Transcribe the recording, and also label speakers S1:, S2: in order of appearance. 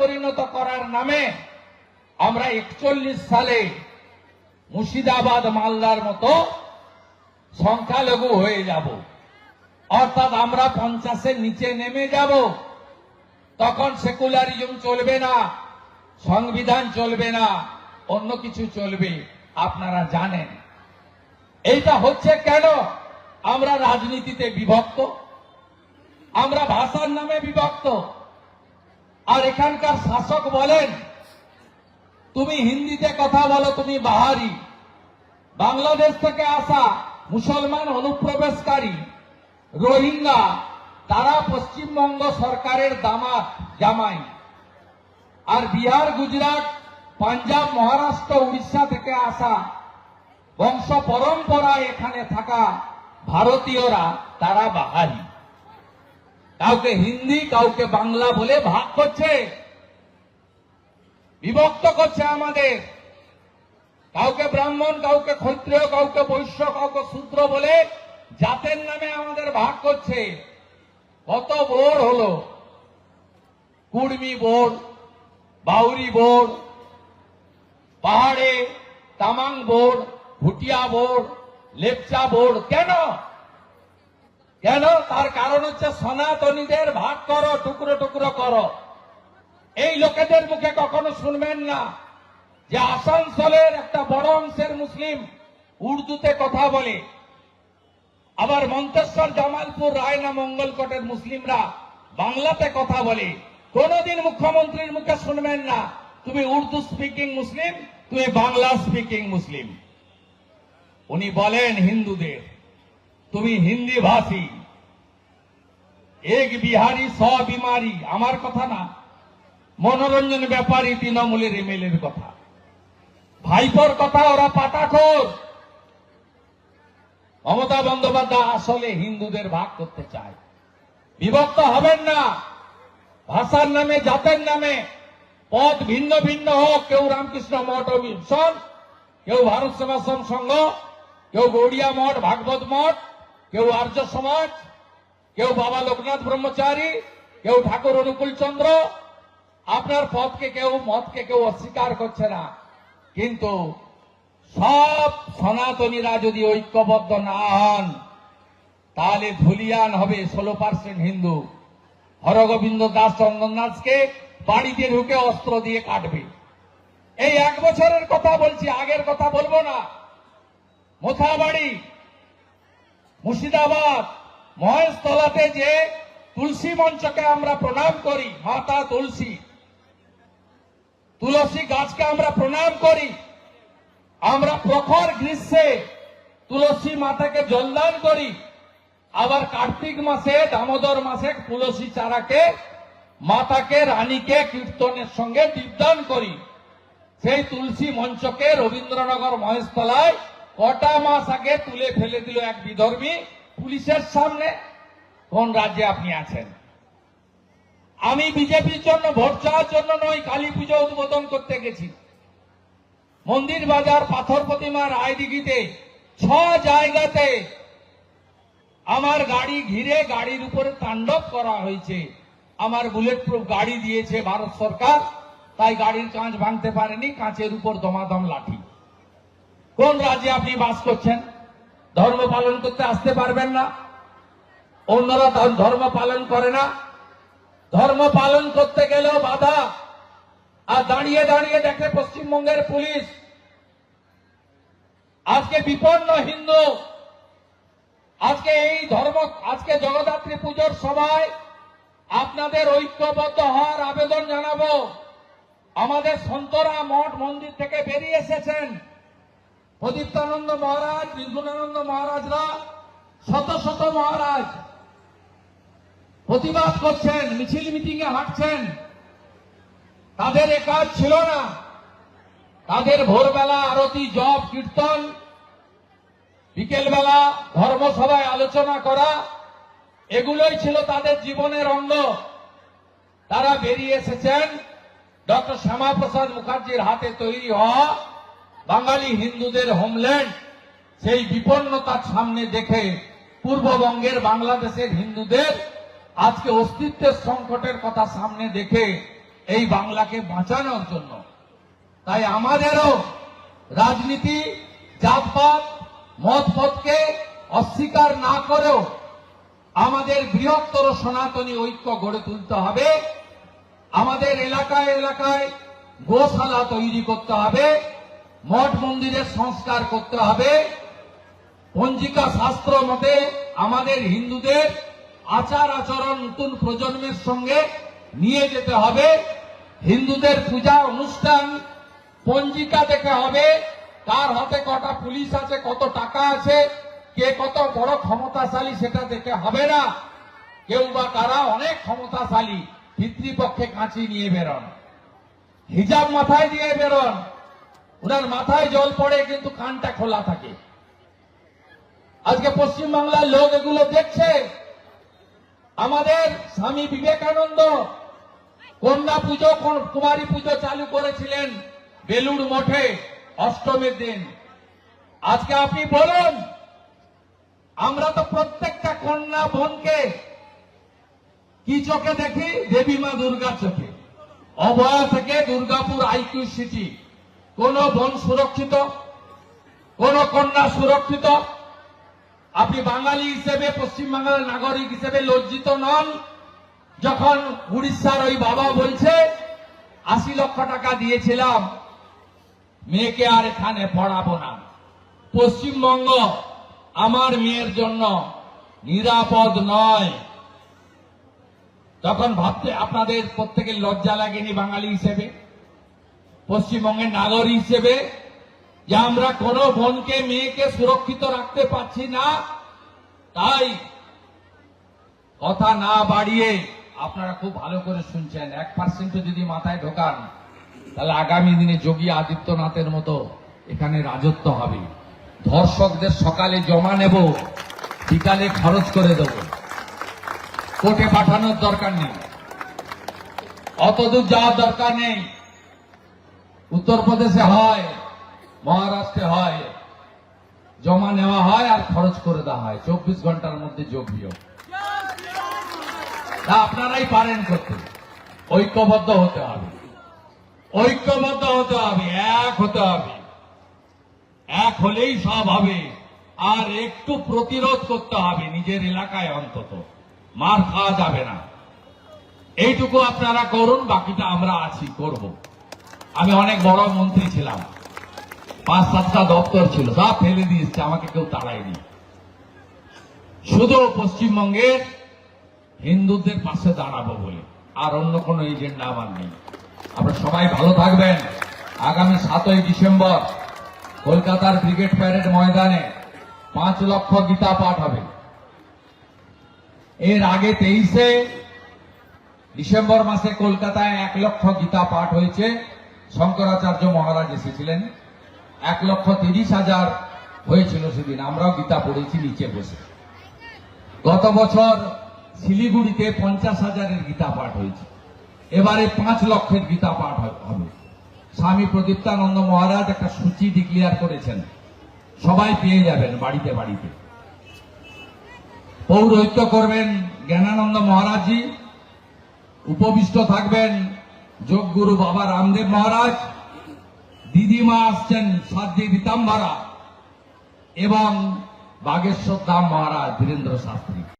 S1: পরিণত করার নামে আমরা একচল্লিশ সালে মুর্শিদাবাদ মালদার মতো সংখ্যালঘু হয়ে যাব। অর্থাৎ আমরা পঞ্চাশের নিচে নেমে যাব। তখন সেকুলারিজম চলবে না, সংবিধান চলবে না, অন্য কিছু চলবে, আপনারা জানেন। এইটা হচ্ছে কেন আমরা রাজনীতিতে বিভক্ত? আমরা ভাষার নামে বিভক্ত। আর এখানকার শাসক বলেন, তুমি হিন্দিতে কথা বলো, তুমি বাহারি। বাংলাদেশ থেকে আসা মুসলমান অনুপ্রবেশকারী, রোহিঙ্গা, তারা পশ্চিমবঙ্গ সরকারের দামাত, জামাই। আর বিহার, গুজরাট, পাঞ্জাব, মহারাষ্ট্র, উড়িষ্যা থেকে আসা বংশ পরম্পরায় এখানে থাকা ভারতীয়রা, তারা বাহারি। কাউকে হিন্দি, কাউকে বাংলা বলে ভাগ করছে। বিভক্ত করছে আমাদের। কাউকে ব্রাহ্মণ, কাউকে ক্ষত্রিয়, কাউকে বৈশ্য, কাউকে শূদ্র বলে জাতের নামে আমাদের ভাগ করছে। কত বোর হলো। কুর্মি বোর্ড বাউরি বোর্ড পাহাড়ে Tamang board Bhutia board Lepcha board কেন? কেন? তার কারণ হচ্ছে সনাতনীদের ভাগ করো, টুকরো টুকরো করো। এই লোকেদের মুখে কখনো শুনবেন না যে আসানসোলের একটা বড় অংশের মুসলিম উর্দুতে কথা বলে। আবার মন্তেশ্বর জামালপুর রায়না মঙ্গলকোটের মুসলিমরা বাংলাতে কথা বলে। কোনদিন মুখ্যমন্ত্রীর মুখে শুনবেন না, তুমি উর্দু স্পিকিং মুসলিম, তুমি বাংলা স্পিকিং মুসলিম। উনি বলেন হিন্দুদের। তুমি হিন্দি ভাষী এক বিহারি স বিমারি, আমার কথা না। মনোরঞ্জন ব্যাপারী তৃণমূলের এমএলএর কথা। ভাইপোর কথা ওরা পাতাখোর। মমতা বন্দ্যোপাধ্যায় আসলে হিন্দুদের ভাগ করতে চায়। বিভক্ত হবেন না। ভাষার নামে, জাতের নামে। পদ ভিন্ন ভিন্ন হোক। কেউ রামকৃষ্ণ মঠ মিশন, কেউ ভারত সেবাশ্রম সংঘ, কেউ গৌড়িয়া মঠ, ভাগবত মঠ। কেউ আর্য সমাজ, কেউ বাবা লোকনাথ ব্রহ্মচারী, কেউ ঠাকুর অনুকূল চন্দ্র। আপনার পথকে কেউ মতকে কেউ অস্বীকার করছে না। কিন্তু সব সনাতনীরা যদি ঐক্যবদ্ধ না হন, তাহলে ধুলিয়ান হবে ষোলো পার্সেন্ট হিন্দু। হরগোবিন্দ দাস চন্দন দাসকে বাড়িতে ঢুকে অস্ত্র দিয়ে কাটবে। এই এক বছরের কথা বলছি, আগের কথা বলব না। মোথাবাড়ি মুর্শিদাবাদ মহেশতলাতে যে তুলসী মঞ্চকে আমরা প্রণাম করি, মাতা তুলসী। তুলসী গাছকে আমরা প্রণাম করি। আমরা প্রখর গ্রীষ্মে তুলসী মাতাকে জলদান করি। আবার কার্তিক মাসে, দামোদর মাসে তুলসী চারাকে, মাতাকে, রানীকে কীর্তনের সঙ্গে দীপদান করি। সেই তুলসী মঞ্চকে রবীন্দ্রনগর মহেশতলায় কটা মাস আগে তুলে ফেলে দিল এক বিধর্মী পুলিশের সামনে, কোন রাজ্যে আপনি আছেন? আমি বিজেপির জন্য, ভোট চাওয়ার জন্য নয়, কালী পুজো উদ্বোধন করতে গেছি। মন্দির বাজার পাথর প্রতিমা রায়দিঘিতে, ছ জায়গাতে আমার গাড়ি ঘিরে গাড়ির উপরে তাণ্ডব করা হয়েছে। আমার বুলেট প্রুফ গাড়ি দিয়েছে ভারত সরকার, তাই গাড়ির কাঁচ ভাঙতে পারেনি, কাঁচের উপর দমাদম লাঠি। কোন রাজ্যে আপনি বাস করছেন? ধর্ম পালন করতে আসতে পারবেন না। অন্যরা ধর্ম পালন করে না। ধর্ম পালন করতে গেলেও বাধা। আর দাঁড়িয়ে দাঁড়িয়ে দেখে পশ্চিমবঙ্গের পুলিশ। আজকে বিপন্ন হিন্দু। আজকে এই ধর্ম, আজকে জগদ্ধাত্রী পুজোর সময় আপনাদের ঐক্যবদ্ধ হওয়ার আবেদন জানাব। আমাদের সন্তরা মঠ মন্দির থেকে বেরিয়ে এসেছেন। প্রদীপ্তানন্দ মহারাজ, বিষ্ণুনানন্দ মহারাজরা, শত শত মহারাজ প্রতিবাদ করছেন, মিছিল মিটিং এ হাঁটছেন। তাদের এ কাজ ছিল না। তাদের ভোরবেলা আরতি, জপ, কীর্তন, বিকেলবেলা ধর্মসভায় আলোচনা করা, এগুলোই ছিল তাদের জীবনের অঙ্গ। তারা বেরিয়ে এসেছেন। ডক্টর শ্যামাপ্রসাদ মুখার্জির হাতে তৈরি হওয়া বাঙালি হিন্দুদের হোমল্যান্ড সেই বিপন্নতার সামনে দেখে পূর্ববঙ্গের বাংলাদেশের হিন্দুদের আজকে অস্তিত্বের সংকটের কথা সামনে দেখে এই বাংলাকে বাঁচানোর জন্য। তাই আমাদেরও রাজনীতি, জাতপাত মত পথকে অস্বীকার না করেও আমাদের বৃহত্তর সনাতনী ঐক্য গড়ে তুলতে হবে। আমাদের এলাকায় এলাকায় গোশালা তৈরি করতে হবে। মঠ মন্দিরের সংস্কার করতে হবে। পঞ্জিকা শাস্ত্র মতে আমাদের হিন্দুদের আচার আচরণ নতুন প্রজন্মের সঙ্গে নিয়ে যেতে হবে। হিন্দুদের পূজা অনুষ্ঠান পঞ্জিকা দেখে হবে। কার হাতে কটা পুলিশ আছে, কত টাকা আছে, কে কত বড় ক্ষমতাশালী সেটা দেখে হবে না। কেউ বা কারা অনেক ক্ষমতাশালী, পিতৃপক্ষে কাঁচি নিয়ে বেরোন, হিজাব মাথায় দিয়ে বেরোন। ওনার মাথায় জল পড়ে, কিন্তু কানটা খোলা থাকে। আজকে পশ্চিমবাংলার লোক এগুলো দেখছে। আমাদের স্বামী বিবেকানন্দ কন্যা পুজো, কুমারী পুজো চালু করেছিলেন বেলুড় মঠে অষ্টমীর দিন। আজকে আপনি বলুন, আমরা তো প্রত্যেকটা কন্যা বোনকে কি চোখে দেখি? দেবী মা দুর্গা চোখে। অভয়া থেকে দুর্গাপুর আইকিউ সিটি। কোন বোন সুরক্ষিত? কোন কন্যা সুরক্ষিত? আপনি বাঙালি হিসেবে পশ্চিমবাংলার নাগরিক হিসেবে লজ্জিত নন। যখন উড়িষ্যার ওই বাবা বলছে, আশি লক্ষ টাকা দিয়েছিলাম, মেয়েকে আর এখানে পড়াবো না। পশ্চিমবঙ্গ আমার মেয়ের জন্য নিরাপদ নয়। তখন ভাবতে আপনাদের প্রত্যেকের লজ্জা লাগেনি বাঙালি হিসেবে? পশ্চিমবঙ্গের নাগরিক হিসেবে যে আমরা কোনো বোনকে, মেয়েকে সুরক্ষিত রাখতে পারছি না, তাই কথা না বাড়িয়ে আপনারা খুব ভালো করে শুনছেন। এক পার্সেন্ট যদি মাথায় ঢোকান, তাহলে আগামী দিনে যোগী আদিত্যনাথের মতো এখানে রাজত্ব হবে। ধর্ষকদের সকালে জমা নেব, বিকালে খরচ করে দেব। কোর্টে পাঠানোর দরকার নেই। অতদূর যাওয়ার দরকার নেই। উত্তরপ্রদেশে হয়, মহারাষ্ট্রে হয়, জমা নেওয়া হয় আর খরচ করে দেওয়া হয়। চব্বিশ ঘণ্টার মধ্যে যোগ বিয়োগ। তা আপনারাই পারেন করতে। ঐক্যবদ্ধ হতে হবে। ঐক্যবদ্ধ হতে হবে, এক হতে হবে। এক হলেই সব হবে। আর একটু প্রতিরোধ করতে হবে নিজের এলাকায় অন্তত। মার খাওয়া যাবে না। এইটুকু আপনারা করুন, বাকিটা আমরা আছি, করব। আমি অনেক বড় মন্ত্রী ছিলাম। পাঁচ সাতটা দপ্তর ছিল, সব ফেলে দিয়েছে আমাকে কেউ তাড়ায়নি। শুধু পশ্চিমবঙ্গের হিন্দুদের পাশে দাঁড়াবো বলে, আর অন্য কোনো এজেন্ডা আমার নেই। আপনারা সবাই ভালো থাকবেন। আগামী সাতই ডিসেম্বর কলকাতার ক্রিকেট প্যারেড ময়দানে পাঁচ লক্ষ গীতা পাঠ হবে। এর আগে তেইশে ডিসেম্বর মাসে কলকাতায় এক লক্ষ গীতা পাঠ হয়েছে। শঙ্করাচার্য মহারাজ এসেছিলেন। এক লক্ষ তিরিশ হাজার হয়েছিল সেদিন। আমরাও গীতা পড়েছি, নিচে বসে। গত বছর শিলিগুড়িতে পঞ্চাশ হাজারের গীতা পাঠ হয়েছে। এবারে পাঁচ লক্ষের গীতা পাঠ হবে। স্বামী প্রদীপ্তানন্দ মহারাজ একটা সূচি ডিক্লেয়ার করেছেন। সবাই পেয়ে যাবেন বাড়িতে বাড়িতে। পৌরহিত্য করবেন জ্ঞানানন্দ মহারাজজি। উপবিষ্ট থাকবেন যোগগুরু বাবা রামদেব মহারাজ দিদিমা আসছেন সাধ্বী পিতাম্বারা এবং বাগেশ্বর দাম মহারাজ বীরেন্দ্র শাস্ত্রী।